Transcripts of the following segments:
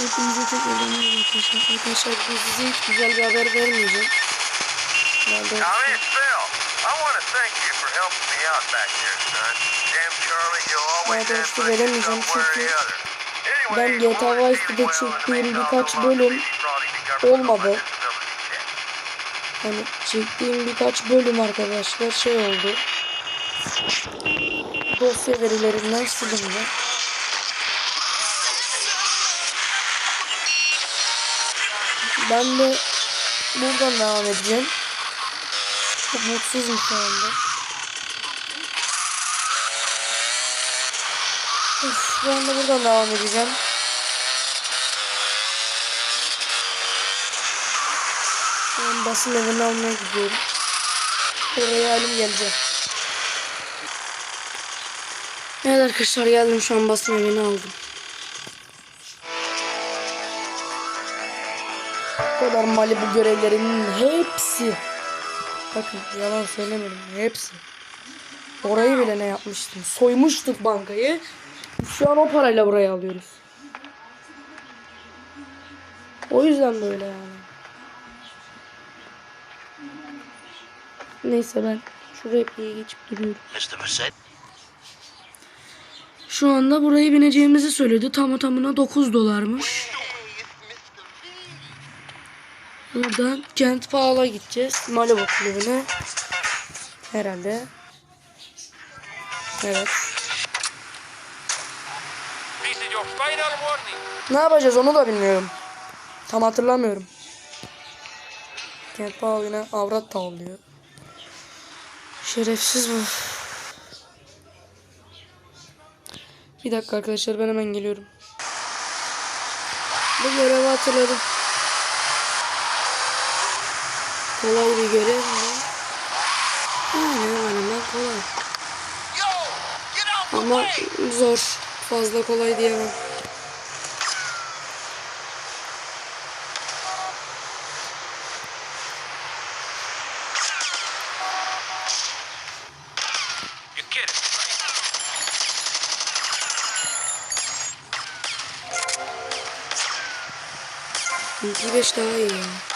Hepinize tekrardan merhaba arkadaşlar. Arkadaşlar bu size hiç güzel bir haber vermeyeceğim. Daha doğrusu, Now, it's Phil. I want to thank you for helping me out back there, son. Damn Charlie, you'll always Daha have doğrusu me veremeyeceğim çünkü ben GTA all Vice is City'de well in the çektiğim birkaç bölüm olmadı. hani çektiğim birkaç bölüm arkadaşlar şey oldu. Dosya verilerinden silindi. Ben de buradan devam edeceğim. Çok mutsuzum şu anda. Üf, ben de buradan devam edeceğim. Ben basın evini almaya gidiyorum. Oraya halim geleceğim. Evet arkadaşlar geldim şu an basın evini aldım. Kadar Malibu görevlerinin hepsi. Bakın yalan söylemedim hepsi. Orayı bile ne yapmıştım. Soymuştuk bankayı. Şu an o parayla burayı alıyoruz. O yüzden böyle yani. Neyse ben şu repliğe geçip duruyorum. Şu anda buraya bineceğimizi söyledi. Tamı tamına 9 dolarmış. Buradan Kent Pahal'a gideceğiz. Malibu kulübüne. Herhalde. Evet. Ne yapacağız onu da bilmiyorum. Tam hatırlamıyorum. Kent Pahal yine avrat tavlıyor. Şerefsiz bu. Bir dakika arkadaşlar ben hemen geliyorum. Bu görevi hatırladım. Kolay bir görev mi? Yani hemen kolay. Ama zor. Fazla kolay diyemem. İki beş daha iyi ya.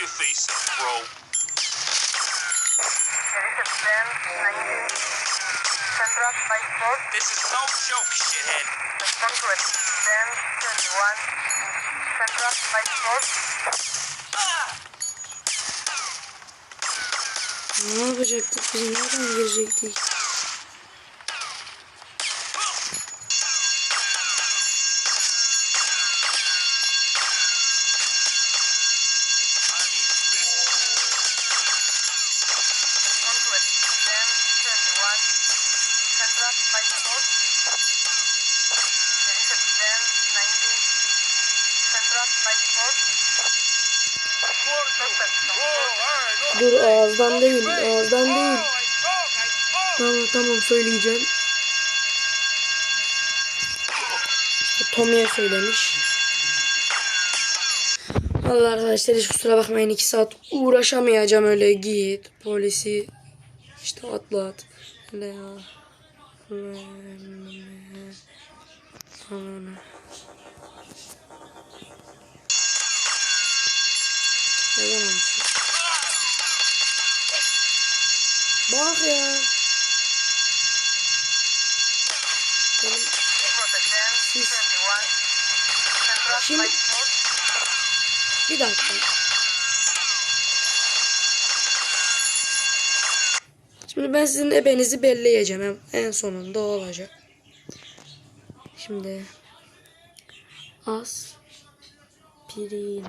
your face up, bro. This is no joke, shithead. Ne yapacaktı? Biz nereden girecektik? Dur ağızdan değil, ağızdan değil. Tamam tamam söyleyeceğim. İşte Tommy'ye söylemiş. Vallahi arkadaşlar hiç kusura bakmayın 2 saat uğraşamayacağım öyle git polisi işte atlat. Ne ya? Ananı. Neden olmuş? Bak ya. Benim Protestant Sis. 21 Central Şimdi- bir dakika. Şimdi ben sizin ebenizi belleyeceğim. En, sonunda olacak. Şimdi aspirin. man,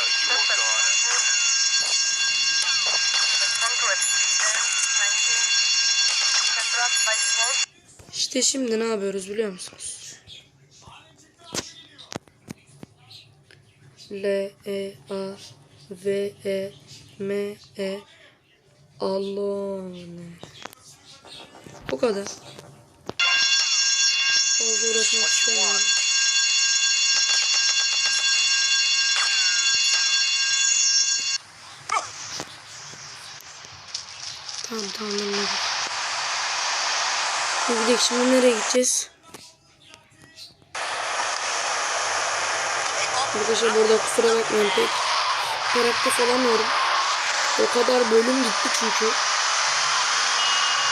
are you a goner? Respond to Protestant 19 Central Vice Road. İşte şimdi ne yapıyoruz biliyor musunuz? L E A V E M E Alone. Bu kadar. Fazla uğraşmak istemiyorum. Tamam tamam anladım. Gidelim şimdi nereye gideceğiz? Arkadaşlar burada kusura bakmayın pek. Karakter olamıyorum. O kadar bölüm gitti çünkü.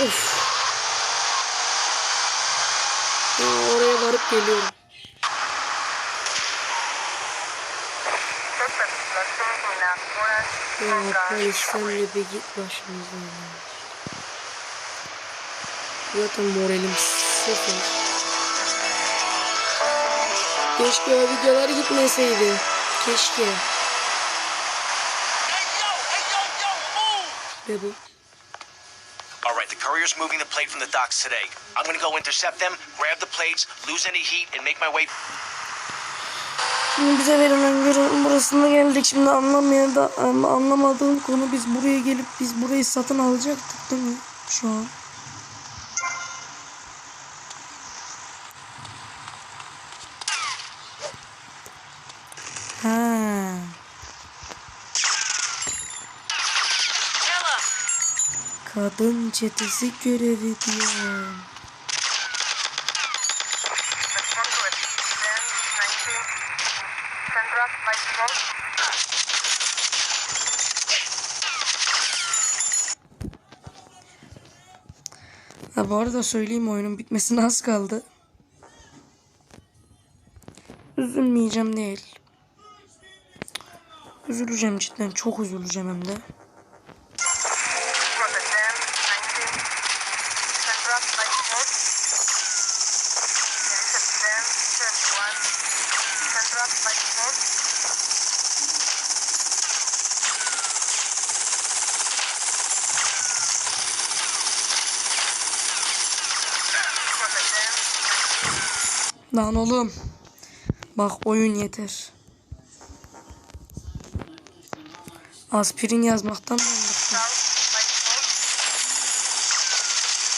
Of. Ya oraya varıp geliyorum. Ya polis sen de bir git başımızdan. Zaten moralim sıfır. Keşke o videolar gitmeseydi. Keşke. Ne bu? All right, the courier's moving the plate from the docks today. I'm gonna go intercept them, grab the plates, lose any heat, and make my way. Şimdi bize verilen görevin burasına geldik. Şimdi anlamayan da ama anlamadığım konu biz buraya gelip biz burayı satın alacaktık değil mi? Şu an. Ha. Kadın çetesi görevi diyor. Respond to it. Then 19. Sandra by default. Ha bu arada söyleyeyim oyunun bitmesine az kaldı. Üzülmeyeceğim değil. Üzüleceğim cidden çok üzüleceğim hem de. Lan oğlum. Bak oyun yeter. Aspirin yazmaktan ben bıktım. south by default.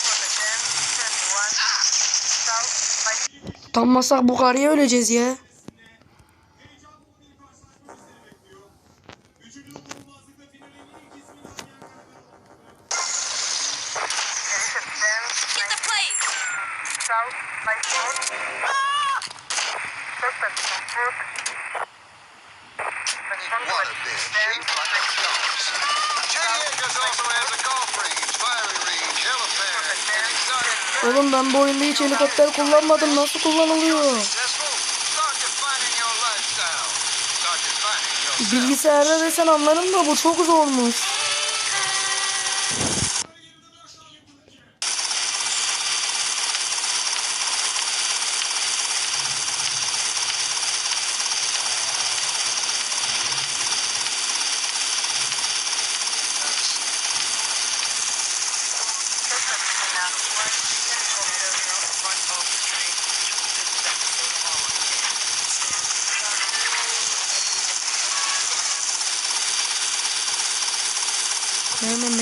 From the then 31. South by Utanmasak bu karıya öleceğiz ya. Oğlum ben bu oyunda hiç helikopter kullanmadım. Nasıl kullanılıyor? Bilgisayarda desen anlarım da bu çok zormuş.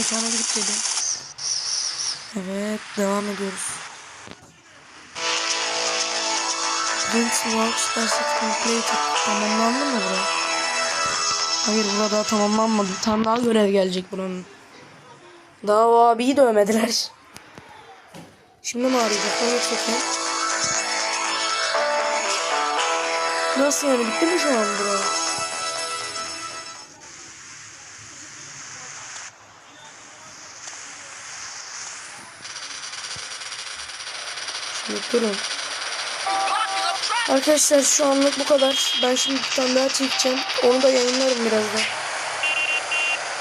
Mekana gidip geliyorum. Evet devam ediyoruz. Prince Works Asset Completed. Tamamlandı mı bura? Hayır burada daha tamamlanmadı. Tam daha görev gelecek buranın. Daha o abiyi dövmediler. Şimdi mi arayacaklar yoksa? Nasıl yani bitti mi şu an bura? Durun. Arkadaşlar şu anlık bu kadar. Ben şimdi bir tane daha çekeceğim. Onu da yayınlarım birazdan.